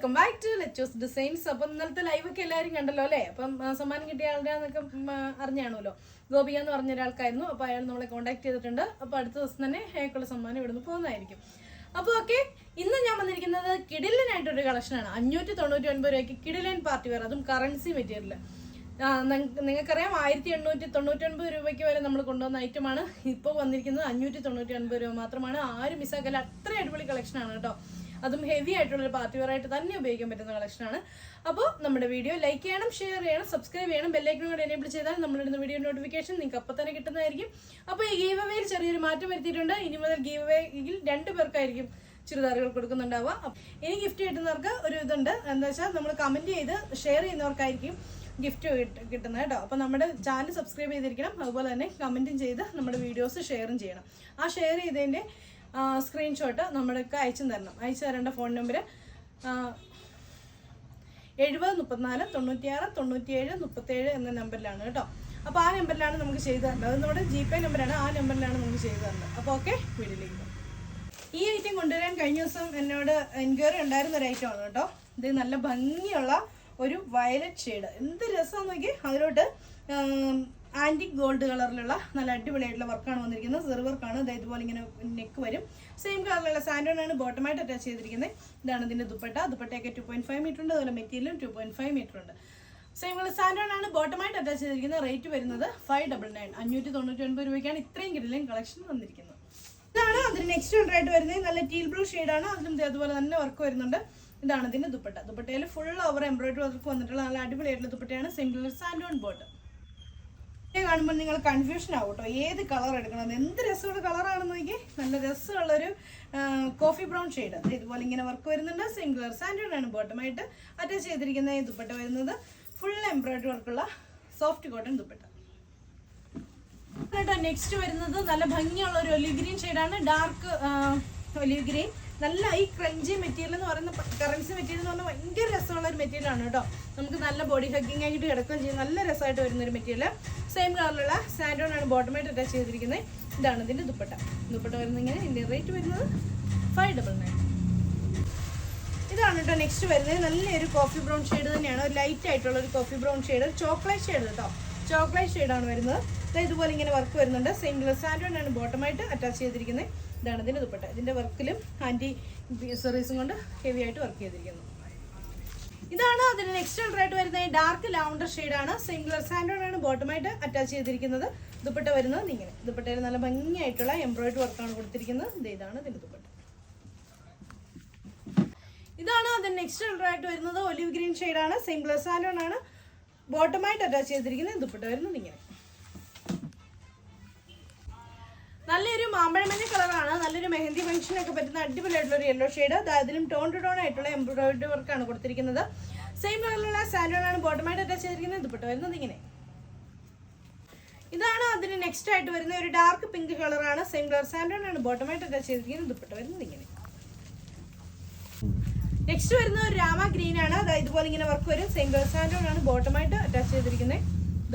Welcome back to Lettos designs അപ്പം ഇന്നലത്തെ live ഒക്കെ എല്ലാവരും കണ്ടല്ലോ അല്ലേ? അപ്പം സമ്മാനം കിട്ടിയ ആളുടെ എന്നൊക്കെ അറിഞ്ഞാണല്ലോ. ഗോപിക എന്ന് പറഞ്ഞ ഒരാൾക്കായിരുന്നു. അപ്പോൾ അയാൾ നമ്മളെ കോൺടാക്ട് ചെയ്തിട്ടുണ്ട്. അപ്പോൾ അടുത്ത ദിവസം തന്നെ അയാൾക്കുള്ള സമ്മാനം ഇവിടുന്ന് പോകുന്നതായിരിക്കും. അപ്പോൾ ഓക്കെ ഇന്ന് ഞാൻ വന്നിരിക്കുന്നത് കിടിലനായിട്ടൊരു കളക്ഷനാണ് അഞ്ഞൂറ്റി തൊണ്ണൂറ്റി ഒൻപത് രൂപയ്ക്ക് കിടിലൻ പാർട്ടി വെയർ അതും കറൻസി മെറ്റീരിയൽ നിങ്ങൾക്കറിയാം ആയിരത്തി എണ്ണൂറ്റി തൊണ്ണൂറ്റി ഒൻപത് രൂപയ്ക്ക് വരെ നമ്മൾ കൊണ്ടുവന്ന ഐറ്റമാണ് ഇപ്പോൾ വന്നിരിക്കുന്നത് അഞ്ഞൂറ്റി തൊണ്ണൂറ്റി ഒൻപത് രൂപ മാത്രമാണ്. ആരും മിസ്സാക്കല്ല. അത്ര അടിപൊളി കളക്ഷനാണ് കേട്ടോ. അതും ഹെവി ആയിട്ടുള്ള ഒരു പാർട്ടി വെയർ ആയിട്ട് തന്നെ ഉപയോഗിക്കാൻ പറ്റുന്ന കളക്ഷനാണ് അപ്പോൾ നമ്മുടെ വീഡിയോ ലൈക്ക് ചെയ്യണം ഷെയർ ചെയ്യണം സബ്സ്ക്രൈബ് ചെയ്യണം ബെല്ലൈക്കൺ കൂടെ എനേബിൾ ചെയ്താൽ നമ്മളിടുന്ന വീഡിയോ നോട്ടിഫിക്കേഷൻ നിങ്ങൾക്ക് അപ്പോൾ തന്നെ കിട്ടുന്നതായിരിക്കും. അപ്പോൾ ഈ ഗീവ് അവേയിൽ ചെറിയൊരു മാറ്റം വരുത്തിയിട്ടുണ്ട്. ഇനി മുതൽ ഗീവ് അവേയിൽ രണ്ട് പേർക്കായിരിക്കും ചുരിദാറുകൾ കൊടുക്കുന്നുണ്ടാവുക. ഇനി ഗിഫ്റ്റ് കിട്ടുന്നവർക്ക് ഒരു ഇതുണ്ട്. എന്താ വെച്ചാൽ നമ്മൾ കമന്റ് ചെയ്ത് ഷെയർ ചെയ്യുന്നവർക്കായിരിക്കും ഗിഫ്റ്റ് കിട്ടുന്നത് കേട്ടോ. അപ്പോൾ നമ്മുടെ ചാനൽ സബ്സ്ക്രൈബ് ചെയ്തിരിക്കണം. അതുപോലെ തന്നെ കമന്റും ചെയ്ത് നമ്മുടെ വീഡിയോസ് ഷെയറും ചെയ്യണം. ആ ഷെയർ ചെയ്തതിന്റെ സ്ക്രീൻഷോട്ട് നമ്മൾക്ക് അയച്ചു തരണം. അയച്ചു തരേണ്ട ഫോൺ നമ്പർ എഴുപത് മുപ്പത്തിനാല് തൊണ്ണൂറ്റിയാറ് തൊണ്ണൂറ്റിയേഴ് മുപ്പത്തേഴ് എന്ന നമ്പറിലാണ് കേട്ടോ. അപ്പോൾ ആ നമ്പറിലാണ് നമുക്ക് ചെയ്തു തരേണ്ടത്. അത് നമ്മുടെ ജി പേ നമ്പറാണ് ആ നമ്പറിലാണ് നമുക്ക് ചെയ്തു തരേണ്ടത്. അപ്പോൾ ഓക്കെ വീട്ടിലേക്ക്. ഈ ഐറ്റം കൊണ്ടുവരാൻ കഴിഞ്ഞ ദിവസം എന്നോട് എൻക്വയറി ഉണ്ടായിരുന്ന ഒരു ഐറ്റം ആണ് കേട്ടോ. ഇത് നല്ല ഭംഗിയുള്ള ഒരു വയലറ്റ് ഷെയ്ഡ് എന്ത് രസമാണെന്ന് നോക്കി അതിലോട്ട് ആന്റിക് ഗോൾഡ് കളറിലുള്ള നല്ല അടിപൊളിയായിട്ടുള്ള വർക്കാണ് വന്നിരിക്കുന്നത്. സെറി വർക്കാണ് ഇതേപോലെ ഇതുപോലെ ഇങ്ങനെ നെക്ക് വരും. സെയിം കളറിലുള്ള സാൻഡോണാണ് ബോട്ടമായിട്ട് അറ്റാച്ച് ചെയ്തിരിക്കുന്നത് ഇതാണ് ഇതിന്റെ ദുപ്പട്ട. ദുപ്പട്ടയൊക്കെ ടു പോയിന്റ് ഫൈവ് മീറ്റർ ഉണ്ട്. അതുപോലെ മെറ്റീരിയലും ടു പോയിന്റ് ഫൈവ് മീറ്റർ ഉണ്ട്. സെയിം കളർ സാൻഡോൺ ആണ് ബോട്ടമായിട്ട് അറ്റാച്ച് ചെയ്തിരിക്കുന്നത് റേറ്റ് വരുന്നത് ഫൈവ് ഡബിൾ നയൻ അഞ്ഞൂറ്റി തൊണ്ണൂറ്റി ഒൻപത് രൂപയ്ക്കാണ് ഇത്രയും കിടലും കളക്ഷൻ വന്നിരിക്കുന്നത്. ഇതാണ് അതിന് നെക്സ്റ്റ് ഉണ്ടായിട്ട് വരുന്നത്. നല്ല ടീൽ ബ്ലൂ ആണ്. അതിലും അതുപോലെ തന്നെ വർക്ക് വരുന്നുണ്ട്. ഇതാണ് ഇതിന്റെ ദുപ്പട്ട. ദുപ്പട്ടയിൽ ഫുൾ ഓവർ എംബ്രോയിഡറി വർക്ക് വന്നിട്ടുള്ള നല്ല അടിപൊളിയായിട്ടുള്ള ദുപ്പട്ടയാണ്. സിംഗിൾ സാൻഡോൺ ബോട്ട് കാണുമ്പോൾ നിങ്ങൾ കൺഫ്യൂഷൻ ആവും കേട്ടോ ഏത് കളർ എടുക്കണം? എന്ത് രസമുള്ള കളറാണെന്ന് നോക്കി നല്ല രസമുള്ളൊരു കോഫി ബ്രൗൺ ഷെയ്ഡ് ഇതുപോലെ ഇങ്ങനെ വർക്ക് വരുന്നുണ്ട്. സെയിം കളർ സാൻഡോൺ ആണ് ബോട്ടമായിട്ട് അറ്റാച്ച് ചെയ്തിരിക്കുന്ന ഈ ദുപ്പട്ട വരുന്നത്. ഫുൾ എംബ്രോയിഡറി വർക്കുള്ള സോഫ്റ്റ് കോട്ടൺ ദുപ്പട്ട. നെക്സ്റ്റ് വരുന്നത്. നല്ല ഭംഗിയുള്ള ഒരു ഒലിവ് ഗ്രീൻ ഷെയ്ഡാണ് ഡാർക്ക് ഒലിവ് ഗ്രീൻ നല്ല ഈ ക്രഞ്ചി മെറ്റീരിയൽ എന്ന് പറയുന്ന കറൻസി മെറ്റീരിയൽ എന്ന് പറഞ്ഞാൽ ഭയങ്കര രസമുള്ള ഒരു മെറ്റീരിയൽ ആണ് കേട്ടോ. നമുക്ക് നല്ല ബോഡി ഹഗ്ഗിങ് ആയിട്ട് കിടക്കുകയും ചെയ്യും. നല്ല രസമായിട്ട് വരുന്ന ഒരു മെറ്റീരിയൽ സെയിം കളറിലുള്ള സാൻഡോൺ ആണ് ബോട്ടമായിട്ട് അറ്റാച്ച് ചെയ്തിരിക്കുന്നത്. ഇതാണ് ഇതിന്റെ ദുപ്പട്ട. ദുപ്പട്ട വരുന്നത് ഇങ്ങനെ. ഇതിന്റെ റേറ്റ് വരുന്നത് ഫൈവ് ഡബിൾ നയൻ ഇതാണ് കേട്ടോ നെക്സ്റ്റ് വരുന്നത്. നല്ലൊരു കോഫി ബ്രൗൺ ഷെയ്ഡ് തന്നെയാണ്. ഒരു ലൈറ്റ് ആയിട്ടുള്ള ഒരു coffee brown shade chocolate shade കേട്ടോ. ചോക്ലേറ്റ് ഷെയ്ഡാണ് വരുന്നത്. ഇതുപോലെ ഇങ്ങനെ വർക്ക് വരുന്നുണ്ട്. സെയിം കളർ സാൻഡോൺ ആണ് ബോട്ടമായിട്ട് അറ്റാച്ച് ചെയ്തിരിക്കുന്നത്. ഇതാണ് ഇതിന്റെ ദുപ്പട്ട. ഇതിന്റെ വർക്കിലും ആന്റി സെറീസും കൊണ്ട് ഹെവി ആയിട്ട് വർക്ക് ചെയ്തിരിക്കുന്നു. ഇതാണ് അതിന് നെക്സ്റ്റ് കളർ ആയിട്ട് വരുന്ന ഡാർക്ക് ലാവണ്ടർ ഷെയ്ഡാണ് സാൻഡോൺ ആണ്. ബോട്ടമായിട്ട് അറ്റാച്ച് ചെയ്തിരിക്കുന്നത്. ദുപ്പട്ട വരുന്നത് ഇങ്ങനെ. ദുപ്പട്ടയിൽ നല്ല ഭംഗിയായിട്ടുള്ള എംബ്രോയിഡറി വർക്കാണ് കൊടുത്തിരിക്കുന്നത്. ഇതാണ് ഇതിന്റെ ദുപ്പട്ട. ഇതാണ് അതിന് നെക്സ്റ്റ് കളർ ആയിട്ട് വരുന്നത്. ഒലിവ് ഗ്രീൻ ഷെയ്ഡാണ് സാൻഡോൺ ആണ്. ബോട്ടമായിട്ട് അറ്റാച്ച് ചെയ്തിരിക്കുന്നത്. ദുപ്പട്ട വരുന്നത് ഇങ്ങനെ. നല്ലൊരു മാമ്പഴമഞ്ഞ കളറാണ്. നല്ലൊരു മെഹന്തി ഫംഗ്ഷനൊക്കെ പറ്റുന്ന അടിപൊളിയായിട്ടുള്ള ഒരു യെല്ലോ ഷെയ്ഡ് അതിലും ടോൺ ടു ടോൺ ആയിട്ടുള്ള എംബ്രോയിഡറി വർക്കാണ് കൊടുത്തിരിക്കുന്നത്. സെയിം കളറിലുള്ള സാൻഡോൺ ആണ് ബോട്ടമായിട്ട് അറ്റാച്ച് ചെയ്തിരിക്കുന്നത്. ദുപ്പട്ട വരുന്നത് ഇങ്ങനെ. ഇതാണ് അതിന് നെക്സ്റ്റ് ആയിട്ട് വരുന്ന ഒരു ഡാർക്ക് പിങ്ക് കളറാണ് സെയിം കളർ സാൻഡോൺ ആണ് ബോട്ടമായിട്ട് അറ്റാച്ച് ചെയ്തിരിക്കുന്നത്. ദുപ്പട്ട വരുന്നത് ഇങ്ങനെ. നെക്സ്റ്റ് വരുന്ന ഒരു രാമ ഗ്രീൻ ആണ്. അതായത് ഇതുപോലെ ഇങ്ങനെ വർക്ക് വരും. സെയിം കളർ സാൻഡോൺ ആണ് ബോട്ടമായിട്ട് അറ്റാച്ച് ചെയ്തിരിക്കുന്നത്.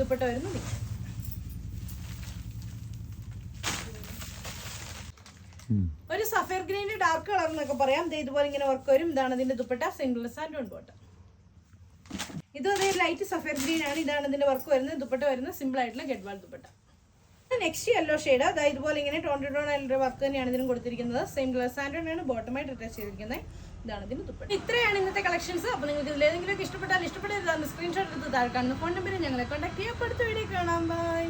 ദുപ്പട്ട വരുന്നത് ഇങ്ങനെ. ഒരു സഫയർ ഗ്രീന് ഡാർക്ക് കളർ എന്നൊക്കെ പറയാം. ഇതുപോലെ ഇങ്ങനെ വർക്ക് വരും. ഇതാണ് ഇതിന്റെ ദുപ്പട്ട. സിംഗിൾ ആൻഡ് ബോട്ടം ഇതും അതേ ലൈറ്റ് സഫയർ ഗ്രീൻ ആണ്. ഇതാണ് ഇതിന്റെ വർക്ക് വരുന്നത്. ദുപ്പട്ട വരുന്നത് സിമ്പിൾ ആയിട്ടുള്ള Gadwal dupatta. Next yellow shade അതായത് ഇതുപോലെ ഇങ്ങനെ ടോൺ ടു ടോൺ ആയിട്ടുള്ള വർക്ക് തന്നെയാണ് ഇതിനും കൊടുത്തിരിക്കുന്നത്. സെയിം ഗ്ലസ് ആൻഡ് ആണ് ബോട്ടമായിട്ട് അറ്റാച്ച് ചെയ്തിരിക്കുന്നത്. ഇതാണ് ഇതിന് ദുപ്പട്ട. ഇത്രയാണ് ഇന്നത്തെ കളക്ഷൻസ് അപ്പോൾ നിങ്ങൾക്ക് ഇതിൽ ഏതെങ്കിലും ഇഷ്ടപ്പെട്ടാൽ ഇഷ്ടപ്പെട്ടാൽ സ്ക്രീൻഷോട്ട് എടുത്ത് താഴെ കാണുന്ന ഫോൺ നമ്പറിൽ ഞങ്ങളെ കോൺടാക്ട് ചെയ്യാം. അപ്പോൾ അടുത്ത വീഡിയോ കാണാം. ബൈ